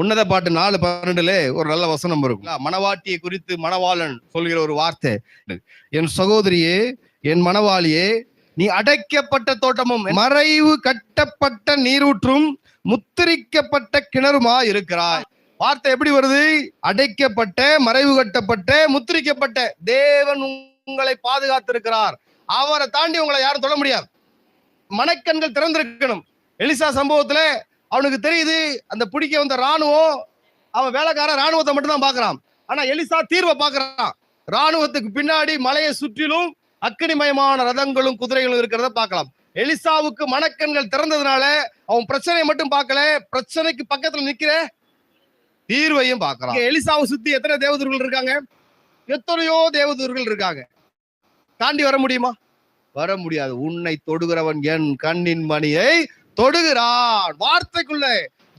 உன்னத பாட்டு நாலு பன்னெண்டுல ஒரு நல்ல வசனம் இருக்கும். மணவாட்டியை குறித்து மணவாளன் சொல்கிற ஒரு வார்த்தை. என் சகோதரியே என் மணவாளியே நீ அடைக்கப்பட்ட தோட்டமும் மறைவு கட்டப்பட்ட நீரூற்றும் முத்திரிக்கப்பட்ட கிணறுமா இருக்கிறாய் வார்த்தை எப்படி வருது? அடைக்கப்பட்ட மறைவு கட்டப்பட்ட முத்திரிக்கப்பட்ட தேவன் உங்களை பாதுகாத்திருக்கிறார். அவரை தாண்டி உங்களை யாரும் தொட முடியாது. மனக்கண்கள் திறந்திருக்கணும். எலிசா சம்பவத்துல அவனுக்கு தெரியுது அந்த பிடிக்க வந்த ராணுவம் அவன் வேலைக்காரன் ராணுவத்தை மட்டும் தான் பாக்குறான் ஆனா எலிசா தீர்வை பாக்குறான் ராணுவத்துக்கு பின்னாடி மலையை சுற்றிலும் அக்னிமயமான ரதங்களும் குதிரைகளும் இருக்கிறத பார்க்கலாம். எலிசாவுக்கு மனக்கண்கள் திறந்ததுனால அவன் பிரச்சனையை மட்டும் பார்க்கல. பிரச்சனைக்கு பக்கத்துல நிக்கிற தீர்வையும் பார்க்கலாம் எலிசாவை சுத்தி எத்தனை தேவதூர்கள் இருக்காங்க? எத்தனையோ தேவதூர்கள் இருக்காங்க. தாண்டி வர முடியுமா? வர முடியாது. உன்னை தொடுகிறவன் என் கண்ணின் மணியை தொடுகிறான். வார்த்தைக்குள்ள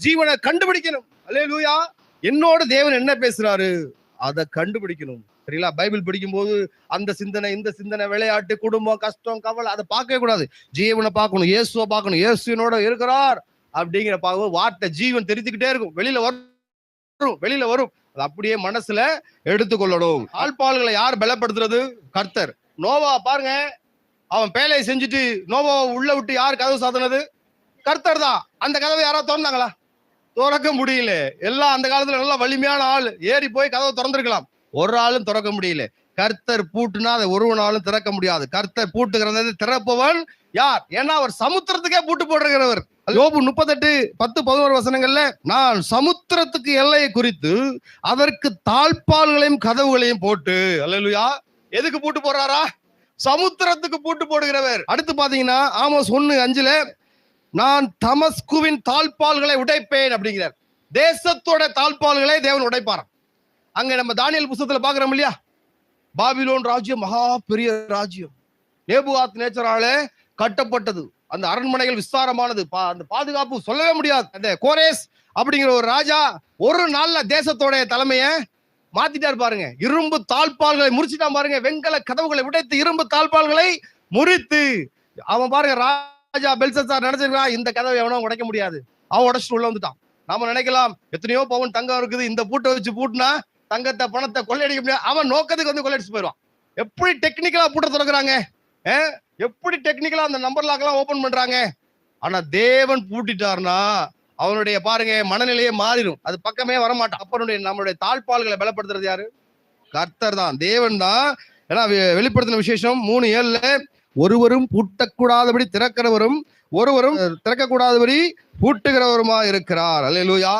ஜீவனை கண்டுபிடிக்கணும். அல்லே லூயா என்னோட தேவன் என்ன பேசுறாரு? அதை கண்டுபிடிக்கணும். சரிங்களா? பைபிள் படிக்கும்போது அந்த சிந்தனை இந்த சிந்தனை விளையாட்டு குடும்பம் கஷ்டம் கவலை அதை பார்க்கவே கூடாது. ஜீவனை பார்க்கணும். இயேசுவை பார்க்கணும். இயேசுனோட இருக்கிறார் அப்படிங்கிற பார்க்க வார்த்தை ஜீவன் தெரிஞ்சுக்கிட்டே இருக்கும். வெளியில வரும். வெளியில வரும். அது அப்படியே மனசுல எடுத்துக்கொள்ளணும். ஆழ்பாள்களை யார் பலப்படுத்துறது? கர்த்தர். நோவா பாருங்க. அவன் பேலையை செஞ்சுட்டு நோவாவை உள்ள விட்டு யார் கதவு சாத்தினது? கர்த்தர் தான். அந்த கதவை யாராவது திறந்தாங்களா? திறக்க முடியல. எல்லாம் அந்த காலத்துல நல்லா வலிமையான ஆள். ஏறி போய் கதவை திறந்திருக்கலாம். ஒரு ஆளும் திறக்க முடியல. கர்த்தர் பூட்டுனா அதை ஒருவனாலும் திறக்க முடியாது. கர்த்தர் பூட்டுகிறது திறப்பவன் யார்? ஏன்னா அவர் சமுத்திரத்துக்கே பூட்டு போட்டிருக்கிறவர். யோபு முப்பத்தெட்டு பத்து பதினோரு வசனங்கள்ல நான் சமுத்திரத்துக்கு எல்லையை குறித்து அதற்கு தாழ்பால்களையும் கதவுகளையும் போட்டு அல்லா எதுக்கு பூட்டு போடுறாரா? சமுத்திரத்துக்கு பூட்டு போடுகிறவர். அடுத்து பாத்தீங்கன்னா ஆமோஸ் ஒன்னு அஞ்சுல நான் தமஸ்குவின் தாழ்பால்களை உடைப்பேன் அப்படிங்கிறார். தேசத்தோட தாழ்பால்களை தேவன் உடைப்பாராம். அங்க நம்ம தானியல் புஸ்தகத்துல பாக்குறோம் இல்லையா? பாபிலோன் ராஜ்யம் மகா பெரிய ராஜ்யம். நேபுகாத் நேச்சரால கட்டப்பட்டது. அந்த அரண்மனைகள் விஸ்தாரமானது. பா- அந்த பாதுகாப்பு சொல்லவே முடியாது. அந்த கோரேஸ் அப்படிங்கிற ஒரு ராஜா ஒரு நாள்ல தேசத்தோட தலைமைய மாத்திட்டார் பாருங்க. இரும்பு தாழ்பால்களை முறிச்சிட்டான் பாருங்க. வெண்கல கதவுகளை உடைத்து இரும்பு தாழ்பால்களை முறித்து. அவன் பாருங்க ராஜா பெல்சசார் நினைச்சிருக்கா? இந்த கதவை எவனும் உடைக்க முடியாது. அவன் உடைச்சிட்டு உள்ள வந்துட்டான். நாம நினைக்கலாம் எத்தனையோ பவுன் தங்கம் இருக்குது. இந்த பூட்டை வச்சு பூட்டினா தங்கத்தை பணத்தை கொள்ளையடிக்க முடியாது. அவன் நோக்கத்துக்கு வந்து கொள்ளையடிச்சு போயிடுவான். எப்படி டெக்னிக்கலா பூட்ட திறக்கிறாங்க? எப்படி டெக்னிக்கலா அந்த நம்பர் லாக்கெல்லாம் ஓபன் பண்றாங்க? ஆனா தேவன் பூட்டிட்டார்னா அவனுடைய பாருங்க மனநிலையே மாறிடும். அது பக்கமே வரமாட்டான். அப்பனுடைய நம்மளுடைய தாழ்பால்களை பலப்படுத்துறது யாரு? கர்த்தர் தான் தேவன் தான். ஏன்னா வெளிப்படுத்தின விசேஷம் மூணு ஏழுல ஒருவரும் பூட்டக்கூடாதபடி திறக்கிறவரும் ஒருவரும் திறக்கக்கூடாதபடி பூட்டுகிறவருமா இருக்கிறார் அல்லா